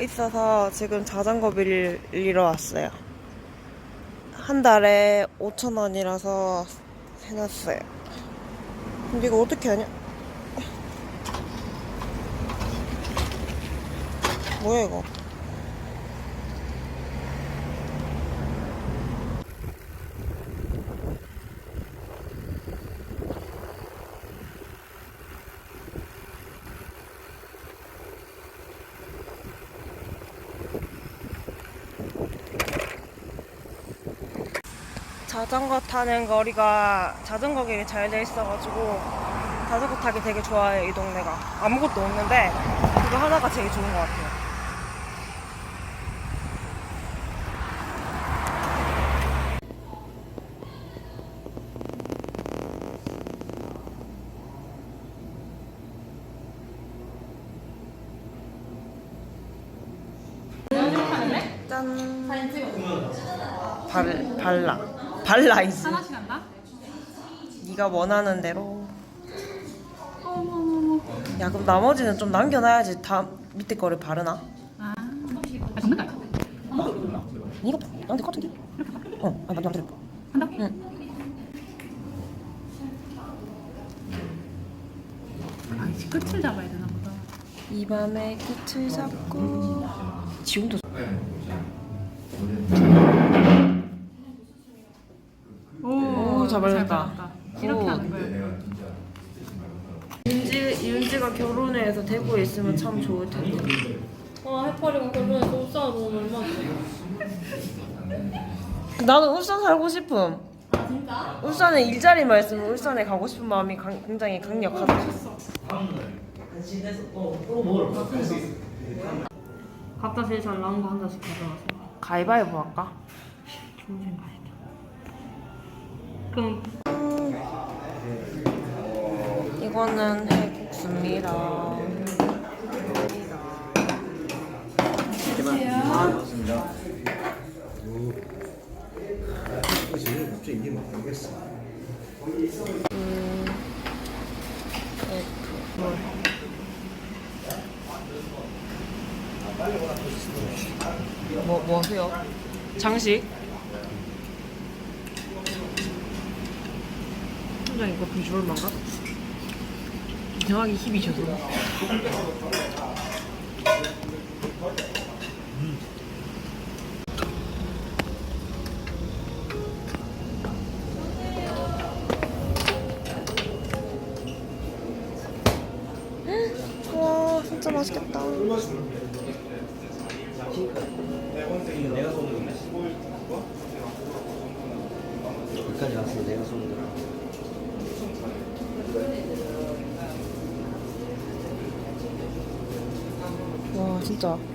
있어서 지금 자전거 빌리러 왔어요. 한 달에 5천 원이라서 해놨어요. 근데 이거 어떻게 하냐? 뭐야 이거? 자전거 타는 거리가 자전거 길이 잘 돼 있어가지고 자전거 타기 되게 좋아요 이 동네가. 아무것도 없는데 그거 하나가 제일 좋은 것 같아요. 짠. 발, 발라 발라이즈 하나씩 한다? 네가 원하는 대로 야 그럼 나머지는 좀 남겨놔야지 다 밑에 거를 바르나? 아, 아 정말 갈까? 이거 나한테 같은데? 어, 아, 나한테 한다? 응. 아, 이제 끝을 잡아야 되나 보다. 입안에 끝을 잡고 지금도 오, 잘 발랐다. 이렇게 오. 하는 거예요. 윤지 윤지가 결혼을 해서 대구에 있으면 참 좋을 텐데. 아, 해파리가 결혼해서 옷 사러 오면 얼마나 나는 울산 살고 싶음. 울산에 일자리만 있으면 울산에 가고 싶은 마음이 강- 굉장히 강력하다. 각자 제일 잘 나온 거 한 잔씩 가져가세요. 가위바위보 할까? 좋은 생각이다. 그럼 이거는 해국수입니다. 갑자기 이게 막 모르겠어. 뭐, 뭐 하세요? 장식? 이거 비주얼만가? 이상하게 힘이 져서 와 진짜 맛있겠다. 여기까지 왔으면 내가 쏘 dito.